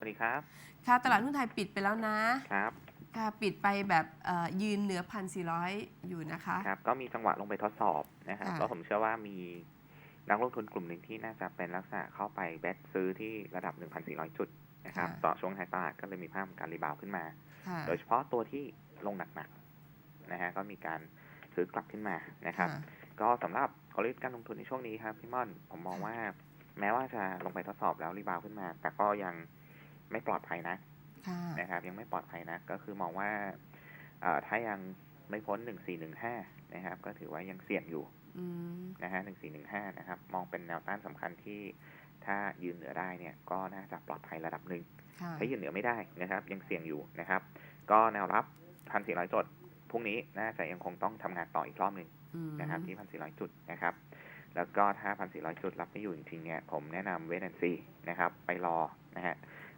สวัสดีครับ ค่ะ ตลาดหุ้นไทยปิดไปแล้วนะ ครับ ค่ะ ปิดไปแบบเอ่อยืนเหนือพันสี่ร้อยอยู่นะคะ ครับ ก็มีจังหวะลงไปทดสอบนะครับค่ะแล้วผมเชื่อว่ามีนักลงทุนกลุ่มหนึ่งที่น่าจะเป็นลักษณะเข้าไปแบตซื้อที่ระดับ 1,400 จุดนะครับต่อช่วงท้ายตลาดก็เลยมีภาพของการรีบาวด์ขึ้นมาค่ะโดยเฉพาะตัวที่ลงหนักๆนะฮะก็มีการซื้อกลับขึ้นมานะครับค่ะก็สำหรับกลยุทธ์การลงทุนในช่วงนี้ครับพี่ม่อนผมมองว่าแม้ว่าจะลงไปทดสอบแล้วรีบาวด์ขึ้นมา แต่ก็ยัง ไม่ปลอดภัยนะค่ะนะครับ ยังไม่ปลอดภัยนะก็คือมองว่าเอ่อถ้ายังไม่พ้น1415นะครับ ก็ถือว่ายังเสี่ยงอยู่อืมนะฮะ1415นะครับ มองเป็นแนวต้านสำคัญที่ถ้ายืนเหนือได้เนี่ย ก็น่าจะปลอดภัยระดับหนึ่งค่ะถ้ายืนเหนือไม่ได้นะครับ ยังเสี่ยงอยู่นะครับ ก็แนวรับ1,400จุดพรุ่งนี้น่าจะยังคงต้องทำงานต่ออีกรอบหนึ่งอืมนะครับที่1,400จุดนะครับ แล้วก็ถ้า1,400จุดรับไม่อยู่จริงๆเนี่ยผมแนะนำเวทแอนซีนะครับ ไปรอนะฮะ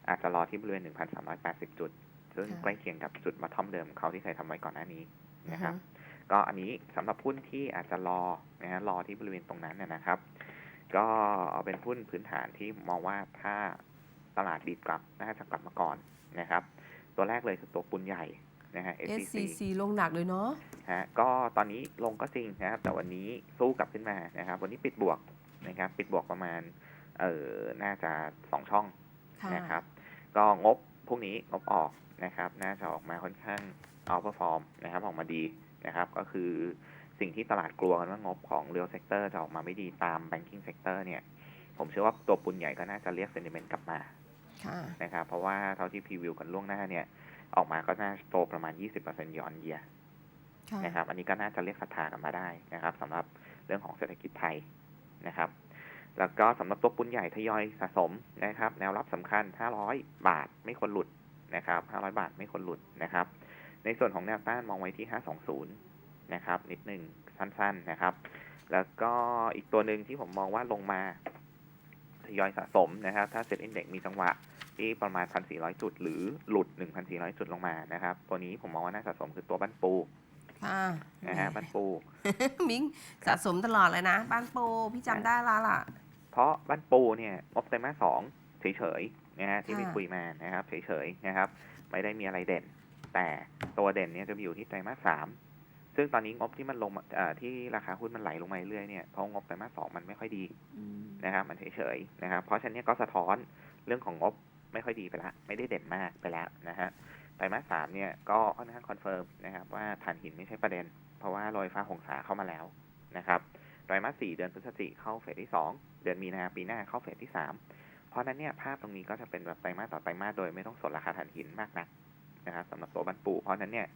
อาจจะรอที่บริเวณ 1,380 จุด ซึ่งใกล้เคียงกับจุดมาทอมเดิมเขาที่เคยทำไว้ก่อนหน้านี้นะครับ ก็อันนี้สำหรับหุ้นที่อาจจะรอนะฮะรอที่บริเวณตรงนั้นนะนะครับ ก็เอาเป็นหุ้นพื้นฐานที่มองว่าถ้าตลาดดีดกลับน่าจะกลับมาก่อนนะครับ ตัวแรกเลยคือตัวปุนใหญ่นะฮะเอส SCC ซีซีลงหนักเลยเนาะฮะก็ตอนนี้ลงก็จริงนะครับ แต่วันนี้สู้กลับขึ้นมานะครับ วันนี้ปิดบวกนะครับ ปิดบวกประมาณ เออน่าจะสองช่องค่ะ นะครับก็งบพวกนี้งบออกนะครับ น่าจะออกมาค่อนข้างเอาเปอร์ฟอร์มนะครับออกมาดีนะครับ ก็คือสิ่งที่ตลาดกลัวกันว่างบของ real sector จะออกมาไม่ดีตาม banking sector เนี่ย ผมเชื่อว่าตัวปุนใหญ่ก็น่าจะเรียก sentiment กลับมาค่ะนะครับ เพราะว่าเท่าที่พรีวิวกันล่วงหน้าเนี่ย ออกมาก็น่าโตประมาณ 20%ย้อนเยียค่ะนะครับ อันนี้ก็น่าจะเรียกศรัทธากันมาได้นะครับสำหรับเรื่องของเศรษฐกิจไทยนะครับ แล้วก็สำหรับตัวปุ้นใหญ่ทยอยสะสมนะครับ แนวรับสำคัญ 500 บาทไม่ควรหลุดนะครับ 500 บาทไม่ควรหลุดนะครับ ในส่วนของแนวต้านมองไว้ที่ 520 นะครับ นิดหนึ่งสั้นๆนะครับ แล้วก็อีกตัวหนึ่งที่ผมมองว่าลงมาทยอยสะสมนะครับ ถ้าเซ็ตอินเด็กมีจังหวะที่ประมาณ 1,400 จุด หรือหลุด 1,400 จุดลงมานะครับ ตัวนี้ผมมองว่าน่าสะสมคือตัวบ้านปู ค่ะนะฮะบ้านปู มิ้งสะสมตลอดเลยนะ บ้านปูพี่จำได้และล่ะ เพราะบ้านปูเนี่ยงบไตรมาสสองเฉยๆนะฮะที่ไปค่ะคุยมานะครับเฉยๆนะครับ ไม่ได้มีอะไรเด่น แต่ตัวเด่นเนี่ยจะไปอยู่ที่ไตรมาสสามซึ่งตอนนี้งบที่มันลงมาเอ่อที่ราคาหุ้นมันไหลลงมาเรื่อยๆเนี่ยเพราะงบไตรมาสสองมันไม่ค่อยดีอืมนะครับ มันเฉยๆนะครับ เพราะฉะนั้นเนยก็สะท้อนเรื่องของงบไม่ค่อยดีไปละไม่ได้เด่นมากไปแล้วนะฮะ ไตรมาสสามเนี่ยก็ค่อนข้างคอนเฟิร์มนะครับว่าถ่านหินไม่ใช่ประเด็น เพราะว่าโรยฟ้าหงสาเข้ามาแล้วนะครับไตรมาสสี่เดือนพฤศจิกเข้าเฟสที่สองเดือนมีนาปีหน้าเข้าเฟสที่สามเพราะนั้นเนี่ยภาพตรงนี้ก็จะเป็นแบบไตรมาสต่อไตรมาสโดยไม่ต้องสนราคาถ่านหินมากนักนะครับสำหรับตัวบันปูเพราะนั้นเนี่ย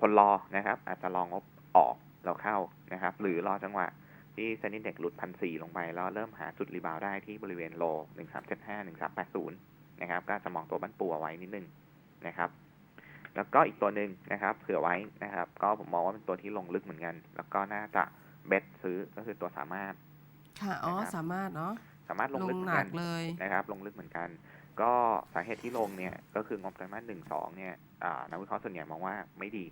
คนรอนะครับ อาจจะลองงบออกเราเข้านะครับ หรือรอจังหวะที่เซ็นดินเด็กหลุดพันสี่ลงไป แล้วเริ่มหาจุดรีบาวได้ที่บริเวณโลหนึ่งสามเจ็ดห้าหนึ่งสามแปดศูนย์นะครับ ก็จะมองตัวบันปูเอาไว้นิดนึงนะครับ แล้วก็อีกตัวหนึ่งนะครับ เผื่อไว้นะครับ ก็ผมมองว่าเป็นตัวที่ลงลึกเหมือนกัน แล้วก็น่าจะเบ็ดซื้อก็คือตัวสามารถ ค่ะ อ๋อนะครับสามารถเนาะ สามารถลงลลึกงเหมืหอนนักักนเลยนะครับ ลงลึกเหมือนกัน ก็สาเหตุที่ลงเนี่ย ก็คืองบไตรมาสหนึ่งสองเนี่ยอ่านักวิเคราะห์ส่วนใหญ่มองว่าไม่ดี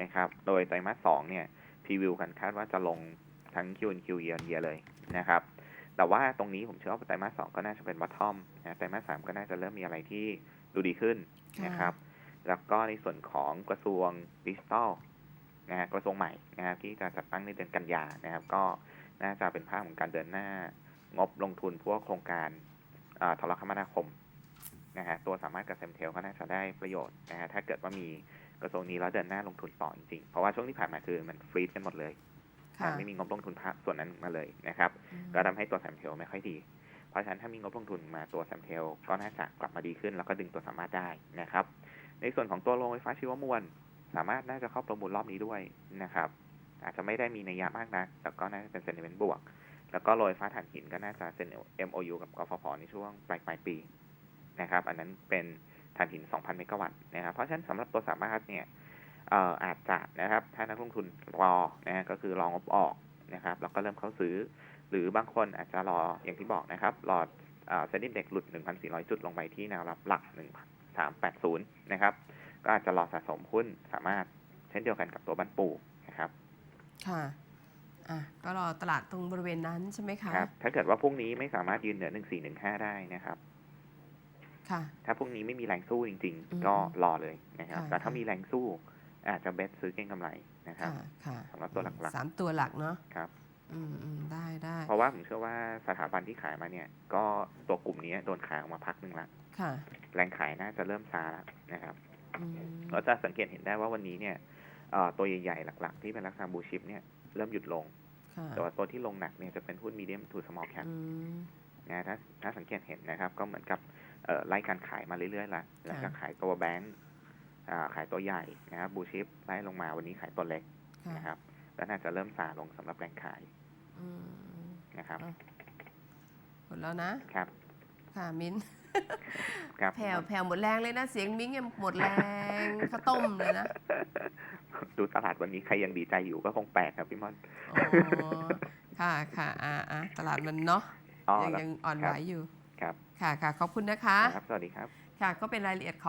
นะครับ โดยไตรมาสสองเนี่ยพรีวิวกันคาดว่าจะลงทั้ง Q Q year on year เลยนะครับ แต่ว่าตรงนี้ผมเชื่อว่าไตรมาสสองก็น่าจะเป็น bottom นะ ไตรมาสสามก็น่าจะเริ่มมีอะไรที่ดูดีขึ้นค่ะนะครับ แล้วก็ในส่วนของกระทรวงดิจิทัลนะฮะกระทรวงใหม่นะครับที่จะจัดตั้งในเดือนกันยานะครับ ก็น่าจะเป็นภาพของการเดินหน้างบลงทุนพวกโครงการอ่าโทรคมนาคมนะฮะตัวสามารถกับเซมเทลก็น่าจะได้ประโยชน์นะฮะถ้าเกิดว่ามีกระทรวงนี้แล้วเดินหน้าลงทุนต่อจริงๆ เพราะว่าช่วงที่ผ่านมาคือมันฟรีดกันหมดเลยค่ะไม่มีงบลงทุนภาคส่วนนั้นมาเลยนะครับอืมก็ทำให้ตัวแซมเทลไม่ค่อยดี เพราะฉะนั้นถ้ามีงบลงทุนมาตัวแซมเทลก็น่าจะกลับมาดีขึ้น แล้วก็ดึงตัวสามารถได้นะครับ ในส่วนของตัวโรงไฟฟ้าชีวมวล สามารถน่าจะเข้าประมูลรอบนี้ด้วยนะครับ อาจจะไม่ได้มีนัยยะมากนักแต่ก็น่าจะเป็นเซนิเมนต์บวก แล้วก็โรงไฟฟ้าถ่านหินก็น่าจะเซ็น MOU กับกฟผในช่วงปลายปลายปีนะครับ อันนั้นเป็นถ่านหิน 2,000 เมกะวัตต์นะครับ เพราะฉะนั้นสำหรับตัวสามารถเนี่ยเอ่ออาจจะนะครับ ถ้านักลงทุนรอนะก็คือรองบออกนะครับแล้วก็เริ่มเข้าซื้อ หรือบางคนอาจจะรออย่างที่บอกนะครับรอเซ็นดินเด็กหลุด 1,400 จุดลงไปที่แนวรับหลัก 1,380 นะครับ ก็อาจจะรอสะสมหุ้นสามารถเช่นเดียวกันกับตัวบ้านปูนะครับ ค่ะอะก็รอตลาดตรงบริเวณนั้นใช่ไหมคะครับถ้าเกิดว่าพรุ่งนี้ไม่สามารถยืนเหนือ 1415 ได้นะครับ ค่ะ ถ้าพรุ่งนี้ไม่มีแรงสู้จริงอืมๆก็รอเลยนะครับค่ะแต่ถ้าค่ะมีแรงสู้อาจจะเบสซื้อเก็งกำไรนะครับค่ะค่ะสำหรับตัวหลักๆสามตัวหลักเนาะครับ อืมอืมได้ได้เพราะว่าผมเชื่อว่าสถาบันที่ขายมาเนี่ย ก็ตัวกลุ่มนี้โดนขายออกมาพักหนึ่งละค่ะ แรงขายน่าจะเริ่มซาแล้วนะครับอืมเราจะสังเกตเห็นได้ว่าวันนี้เนี่ยเอ่อตัวใหญ่ๆ หลัก ๆ ที่เป็นลักษณะบูชิปเนี่ยเริ่มหยุดลงค่ะแต่ว่าตัวที่ลงหนักเนี่ยจะเป็นหุ้นมีเดียมทูสมอลแคปอืมนะถ้าถ้าสังเกตเห็นนะครับ ก็เหมือนกับเอ่อไล่การขายมาเรื่อยๆละแล้วก็ขายตัวแบงค์อ่าขายตัวใหญ่นะครับบูชิปไล่ลงมาวันนี้ขายตัวเล็กค่ะนะครับก็น่าจะเริ่มซาลงสำหรับแรงขายอืม นะครับอะหมดแล้วนะครับ ค่ะมิ้นครับแผ่วแผ่วหมดแรงเลยนะ เสียงมิ้งยังหมดแรงข้าวต้มเลยนะ ดูตลาดวันนี้ใครยังดีใจอยู่ก็คงแปลกครับพี่ม่อนอ๋อค่ะค่ะอ่าอ่าตลาดมันเนาะอ๋อยังแล้วยังอ่อนคไหวรับอยู่ ครับ ค่ะค่ะขอบคุณนะคะ ครับ สวัสดีครับ ค่ะก็เป็นรายละเอียดของ